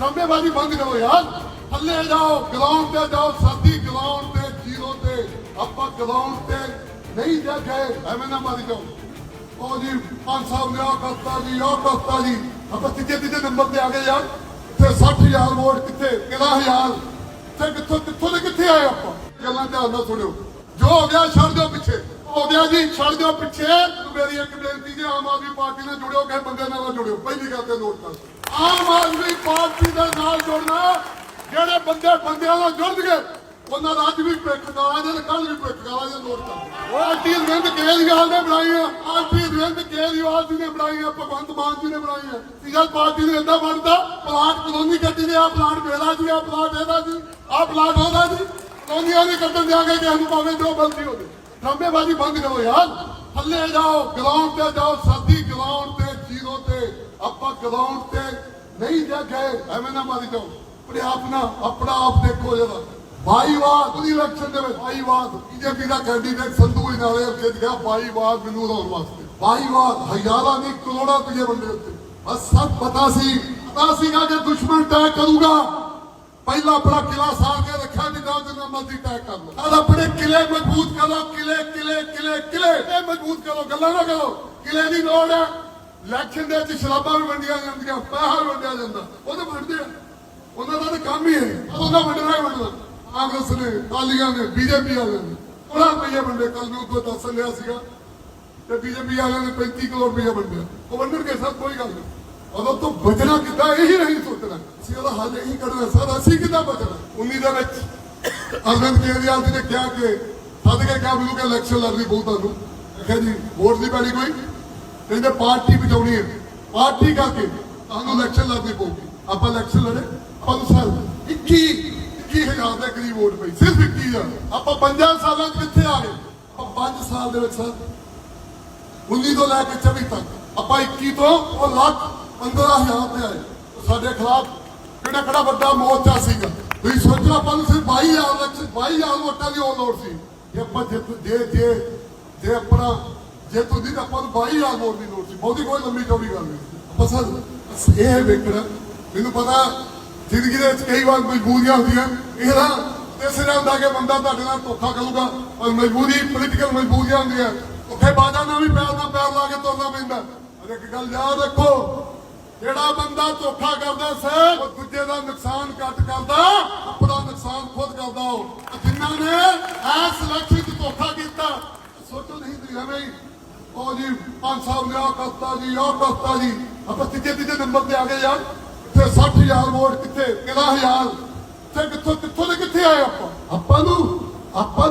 ਡਰਾਮੇਬਾਜ਼ੀ ਬੰਦ ਕਰੋ ਯਾਰ। ਥੱਲੇ ਜਾਓ, ਗਰਾਊਂਡ ਤੇ ਜਾਓ ਸਾਡੀ ਗਰਾਊਂਡ ਤੇ, ਜ਼ੀਰੋ ਤੇ। ਆਪਾਂ ਗਰਾਊਂਡ ਤੇ ਨਹੀਂ ਜਾ ਗਏ ਐਵੇਂ ਨਾ ਮਾਰੀ ਜਾਓ। ਉਹ ਜੀ, ਪੰਜ ਸਾਹਿਬ ਨੇ ਆਹ ਕਰਤਾ ਜੀ, ਆਹ ਕਰਤਾ ਜੀ। ਆਪਾਂ ਤੀਜੇ ਤੀਜੇ ਨੰਬਰ ਤੇ ਆ ਗਏ ਯਾਰ। ਤੇ 60000 ਵੋਟ ਕਿੱਥੇ? 11000 ਤੇ ਕਿੱਥੋਂ ਕਿੱਥੋਂ ਦੇ ਕਿੱਥੇ ਆਏ ਆਪਾਂ? ਗੱਲਾਂ ਧਿਆਨ ਨਾਲ ਸੁਣਿਓ। ਜੋ ਹੋ ਗਿਆ, ਛੱਡ ਦਿਓ ਪਿੱਛੇ। ਹੋ ਗਿਆ ਜੀ, ਛੱਡ ਦਿਓ ਪਿੱਛੇ। ਮੇਰੀ ਇੱਕ ਬੇਨਤੀ ਜੇ, ਆਮ ਆਦਮੀ ਪਾਰਟੀ ਨਾਲ ਜੁੜਿਓ, ਕਿਸੇ ਬੰਦੇ ਨਾਲ ਜੁੜਿਓ। ਪਹਿਲੀ ਗੱਲ ਤੇ ਨੋਟ ਕਰ। ਆਮ ਆਦਮੀ ਪਾਰਟੀ ਦੇ ਨਾਲ ਜੁੜਨਾ, ਜਿਹੜੇ ਬੰਦੇ ਬੰਦਿਆਂ ਨਾਲ ਜੁੜਨਗੇ, ਉਹਨਾਂ ਦਾ ਅੱਜ ਵੀ ਪਿੱਠ ਕਾਲਾ ਜੇ ਕੱਲ ਵੀ ਪਿੱਠ ਕਾਲਾ ਜੇ ਨੋਟ ਕਰ ਆਰਟੀ ਰਵਿੰਦ ਕੇਜਰੀਵਾਲ ਨੇ ਬਣਾਈਆਂ ਆਰਟੀ ਰਵਿੰਦ ਕੇਜਰੀਵਾਲ ਜੀ ਨੇ ਬਣਾਈਆਂ ਭਗਵੰਤ ਮਾਨ ਜੀ ਨੇ ਬਣਾਈਆਂ ਤੀਜਾ ਪਾਰਟੀ ਨੇ ਏਦਾਂ ਬਣਦਾ, ਪਲਾਟ ਕਲੋਨੀ ਕੱਟੀ ਦੇ ਆ, ਪਲਾਟ ਮੇਰਾ ਜੀ ਆ, ਪਲਾਟ ਇਹਦਾ ਜੀ, ਆ ਪਲਾਟ ਉਹਦਾ ਜੀ। ਕਲੋਨੀਆਂ ਦੇ ਕੱਟਣ ਦੇ ਆ ਕੇ ਭਾਵੇਂ ਜੋ ਬਲਦੀ ਹੋਵੇ। ਡਰਾਮੇਬਾਜ਼ੀ ਬੰਦ ਕਰੋ ਯਾਰ। ਥੱਲੇ ਜਾਓ ਗਰਾਊਂਡ ਤੇ ਜਾਓ ਸਾਡੀ ਗਰਾਊਂਡ ਤੇ ਜ਼ੀਰੋ ਤੇ। ਆਪਾਂ ਗਰਾਊਂਡ ਤੇ ਨਹੀਂ ਜਾ ਗਏ ਐਵੇਂ ਨਾ ਮਾਰੀ ਜਾਓ। ਆਪਣੇ ਆਪ ਨਾ, ਆਪਣਾ ਆਪ ਦੇਖੋ ਜਰਾ। ਬਾਈਵਾਦ ਉਹਦੀ ਇਲੈਕਸ਼ਨ ਦੇ ਵਿੱਚ ਬਾਈਵਾਦ ਬੀਜੇਪੀ ਦਾ ਕੈਂਡੀਡੇਟ ਸੰਧੂ ਇਨਾਲੇ ਉੱਤੇ ਗਿਆ ਬਾਈਵਾਦ ਮੈਨੂੰ ਲਾਉਣ ਵਾਸਤੇ। ਬਾਈਵਾਦ ਹਜ਼ਾਰਾਂ ਨਹੀਂ, ਕਰੋੜਾਂ ਰੁਪਏ ਬੰਦੇ ਉੱਤੇ। ਬਸ ਸਭ ਪਤਾ ਸੀ, ਪਤਾ ਸੀਗਾ ਕਿ ਦੁਸ਼ਮਣ ਅਟੈਕ ਕਰੂਗਾ, ਪਹਿਲਾਂ ਆਪਣਾ ਕਿਲਾ ਸਾਰ ਕੇ ਰੱਖਿਆ ਨਹੀਂ ਤਾਂ ਜਿੰਨਾ ਮਰਜ਼ੀ ਅਟੈਕ ਕਰ ਲਓ। ਆਹ ਆਪਣੇ ਕਿਲੇ ਮਜ਼ਬੂਤ ਕਰੋ, ਕਿਲੇ ਕਿਲੇ ਕਿਲੇ ਕਿਲੇ। ਇਹ ਮਜ਼ਬੂਤ ਕਰੋ, ਗੱਲਾਂ ਨਾ ਕਰੋ। ਕਿਲੇ ਦੀ ਲੋੜ ਹੈ ਇਲੈਕਸ਼ਨ ਦੇ ਵਿੱਚ ਸ਼ਰਾਬਾਂ ਵੀ ਵੰਡੀਆਂ ਜਾਂਦੀਆਂ, ਪੈਸਾ ਵੀ ਵੰਡਿਆ ਜਾਂਦਾ। ਉਹਦੇ ਵੰਡਦੇ ਆ। ਉਹਨਾਂ ਦਾ ਤਾਂ ਕੰਮ ਹੀ ਹੈ। ਉਹਨਾਂ ਵੰਡਣਾ ਹੀ ਵੰਡਣਾ ਕਾਂਗਰਸ ਨੇ, ਅਕਾਲੀਆਂ ਨੇ, ਬੀਜੇਪੀ ਵਾਲਿਆਂ ਨੇ। ਉਹਨਾਂ ਰੁਪਏ ਵੰਡੇ। ਕੱਲ ਨੂੰ ਤੋਂ ਦੱਸ ਲਿਆ ਸੀਗਾ ਤੇ ਬੀਜੇਪੀ ਵਾਲਿਆਂ ਨੇ 35 ਕਰੋੜ ਰੁਪਏ ਵੰਡਿਆ। ਉਹ ਵੰਡਣਗੇ ਸਰ, ਕੋਈ ਗੱਲ ਨਹੀਂ। ਉਦੋਂ ਤੋਂ ਬਚਣਾ ਕਿੱਦਾਂ, ਇਹੀ ਨਹੀਂ ਸੋਚਣਾ। ਅਸੀਂ ਉਹਦਾ ਹੱਲ ਇਹੀ ਕਰਨਾ ਸਰ। ਅਸੀਂ ਕਿੱਦਾਂ ਬਚਣਾ? 19 ਦੇ ਵਿੱਚ ਅਰਵਿੰਦ ਕੇਜਰੀਵਾਲ ਜੀ ਨੇ ਕਿਹਾ ਕਿ ਸੱਦ ਕੇ ਕਿਹਾ ਮੈਨੂੰ ਇਲੈਕਸ਼ਨ ਲੜਨੀ ਪਊ ਤੁਹਾਨੂੰ। ਕਿਹਾ ਜੀ, ਵੋਟ ਦੀ ਪੈਣੀ ਕੋਈ? ਕਹਿੰਦੇ ਪਾਰਟੀ ਬਚਾਉਣੀ ਹੈ। ਪਾਰਟੀ ਕਰਕੇ ਤੁਹਾਨੂੰ ਇਲੈਕਸ਼ਨ ਲੜਨੀ ਪਊਗੀ। ਆਪਾਂ ਇਲੈਕਸ਼ਨ ਲੜੇ ਆਪਾਂ ਨੂੰ 21 21000 ਦੇ ਕਰੀਬ ਵੋਟ ਪਈ, ਸਿਰਫ 21000 ਆਪਾਂ 5 ਸਾਲਾਂ 'ਚ ਕਿੱਥੇ ਆ ਗਏ। ਆਪਾਂ 5 ਸਾਲ ਦੇ ਵਿੱਚ ਸਰ 19 ਤੋਂ ਲੈ ਕੇ 24 ਤੱਕ ਆਪਾਂ 21 ਤੋਂ ਉਹ ਲੱਖ 15000 ਤੇ ਆਏ। ਸਾਡੇ ਖਿਲਾਫ ਕਿਹੜਾ ਕਿਹੜਾ ਵੱਡਾ ਮੋਰਚਾ ਸੀਗਾ? ਤੁਸੀਂ ਸੋਚੋ ਆਪਾਂ ਨੂੰ ਸਿਰਫ 22000 ਵਿੱਚ 22000 ਵੋਟਾਂ ਦੀ ਉਹ ਲੋੜ ਸੀ। ਜੇ ਆਪਾਂ ਜਿੱਤ ਜੇ ਜੇ ਜੇ ਆਪਣਾ ਜੇ ਤੁਸੀਂ ਤਾਂ ਆਪਾਂ 22000 ਵੋਟ ਦੀ ਲੋੜ ਸੀ। ਬਹੁਤੀ ਕੋਈ ਲੰਮੀ ਚੌੜੀ ਗੱਲ ਨਹੀਂ। ਆਪਾਂ ਇਹ ਵੇਖਣਾ। ਮੈਨੂੰ ਪਤਾ ਜ਼ਿੰਦਗੀ ਦੇ ਵਿੱਚ ਕਈ ਵਾਰ ਮਜਬੂਰੀਆਂ ਹੁੰਦੀਆਂ। ਇਹ ਨਾ ਇਸ ਤਰ੍ਹਾਂ ਹੁੰਦਾ ਕਿ ਬੰਦਾ ਤੁਹਾਡੇ ਨਾਲ ਧੋਖਾ ਕਰੂਗਾ, ਪਰ ਮਜਬੂਰੀ ਪੋਲੀਟੀਕਲ ਮਜਬੂਰੀਆਂ ਹੁੰਦੀਆਂ। ਉੱਥੇ ਬਾਜਾਂ ਨਾਲ ਵੀ ਪੈਰ ਨਾਲ ਪੈਰ ਲਾ ਕੇ ਤੁਰਨਾ ਪੈਂਦਾ। ਪਰ ਇੱਕ ਗੱਲ ਯਾਦ ਰੱਖੋ, ਜਿਹੜਾ ਬੰਦਾ ਧੋਖਾ ਕਰਦਾ ਸੇ ਉਹ ਦੂਜੇ ਦਾ ਨੁਕਸਾਨ ਘੱਟ ਕਰਦਾ, ਆਪਣਾ ਨੁਕਸਾਨ ਖੁਦ ਕਰਦਾ ਉਹ। ਜਿਨ੍ਹਾਂ ਨੇ ਐਸ ਇਲੈਕਸ਼ਨ ਧੋਖਾ ਕੀਤਾ, ਸੋਚੋ ਨਹੀਂ ਤੁਸੀਂ ਐਵੇਂ ਉਹ ਜੀ, ਪੰਜ ਸਾਹਿਬ ਨੇ ਆਹ ਕਰਤਾ ਜੀ, ਆਹ ਕਰਤਾ ਜੀ। ਆਪਾਂ ਤੀਜੇ ਤੀਜੇ ਨੰਬਰ ਤੇ ਆ ਗਏ ਯਾਰ। ਤੇ 60000 ਵੋਟ ਕਿੱਥੇ? 11000 ਤੇ ਕਿੱਥੋਂ ਕਿੱਥੋਂ ਦੇ ਕਿੱਥੇ ਆਏ ਆਪਾਂ? ਆਪਾਂ ਨੂੰ ਆਪਾਂ